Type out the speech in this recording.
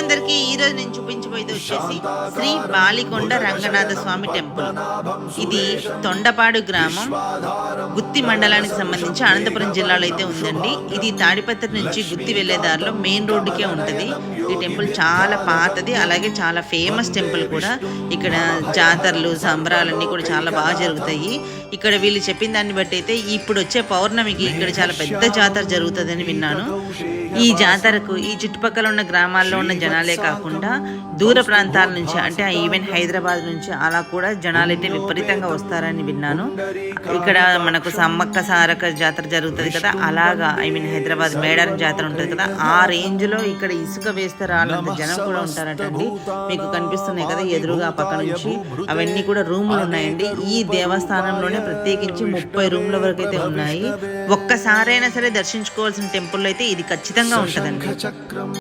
అందరికి ఈ రోజు నేను చూపించబోయేది వచ్చేసి శ్రీ బాలికొండ రంగనాథ స్వామి టెంపుల్. ఇది తొండపాడు గ్రామం. గుత్తి మండలానికి సంబంధించి అనంతపురం జిల్లాలో అయితే ఉందండి. ఇది తాడిపత్రి నుంచి గుత్తి వెళ్ళే దారిలో మెయిన్ రోడ్డుకే ఉంటుంది. ఈ టెంపుల్ చాలా పాతది. అలాగే చాలా ఫేమస్ టెంపుల్ కూడా. ఇక్కడ జాతరలు సంబరాలన్నీ కూడా చాలా బాగా జరుగుతాయి. ఇక్కడ వీళ్ళు చెప్పిన దాన్ని బట్టి అయితే ఇప్పుడు వచ్చే పౌర్ణమికి ఇక్కడ చాలా పెద్ద జాతర జరుగుతుందని విన్నాను. ఈ జాతరకు ఈ చుట్టుపక్కల ఉన్న గ్రామాల్లో ఉన్న జనాలే కాకుండా దూర ప్రాంతాల నుంచి అంటే ఈవెన్ హైదరాబాద్ నుంచి అలా కూడా జనాలు అయితే విపరీతంగా వస్తారని విన్నాను. ఇక్కడ మనకు సమ్మక్క సారక జాతర జరుగుతుంది కదా అలాగా ఐ మీన్ హైదరాబాద్ మేడారం జాతర ఉంటుంది కదా ఆ రేంజ్లో ఇక్కడ ఇసుక వేస్తే రాళ్ళంత జనం కూడా ఉంటారటండి. మీకు కనిపిస్తున్నాయి కదా ఎదురుగా పక్క నుంచి. అవన్నీ కూడా రూములు ఉన్నాయండి. ఈ దేవస్థానంలోనే ప్రత్యేకించి ముప్పై రూమ్ల వరకు అయితే ఉన్నాయి. ఒక్కసారైనా సరే దర్శించుకోవాల్సిన టెంపుల్ అయితే ఇది ఖచ్చితంగా ఉంటుందండి.